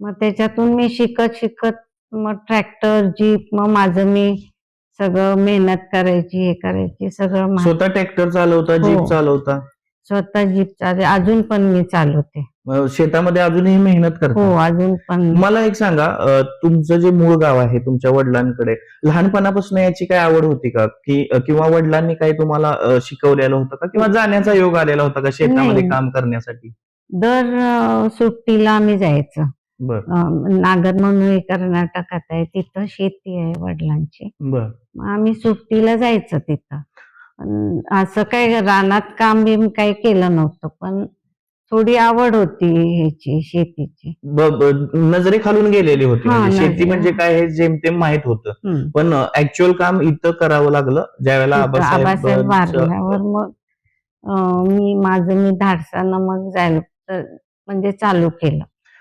मग त्याच्यातून मी शिकत शिकत मग ट्रॅक्टर जीप मग माझं मी सगळं मेहनत करायची हे करायची सगळं मा- स्वतः ट्रॅक्टर चालवता जीप हो. चालवता? स्वतः जीप चालते अजून पण मी चालवते. अं, शेतामध्ये अजूनही मेहनत हो करता अजून पण. मला एक सांगा अं, तुमचं जे मूळ गाव आहे तुमच्या वडिलांकडे लहानपणापासून याची काय आवड होती का? की किंवा वडिलांनी काही तुम्हाला अं, शिकवलेलं होतं का? किंवा जाण्याचा योग आलेला होता का शेतामध्ये नाही. काम करण्यासाठी? दर अं, सुट्टीला आम्ही जायचं. बर. अं, नागर म्हणून हे कर्नाटकात आहे तिथं शेती आहे वडिलांची. बर. मग आम्ही सुट्टीला जायचं तिथं. पण असं काही रानात काम बिम काही केलं नव्हतं पण थोडी आवड होती ह्याची शेतीची. ब- ब- नजरे खालून गेलेली होती. हा, म्हणजे शेती नजरे- म्हणजे काय हे जेमतेम माहीत होतं. हम्म. पण ऍक्च्युअल काम इथं करावं लागलं. ज्यावेळेला तिथं आबासाहेब आबासाहेब वारल्यावर मग अं, मी माझं मी धाडसानं मग जायला तर म्हणजे चालू केलं.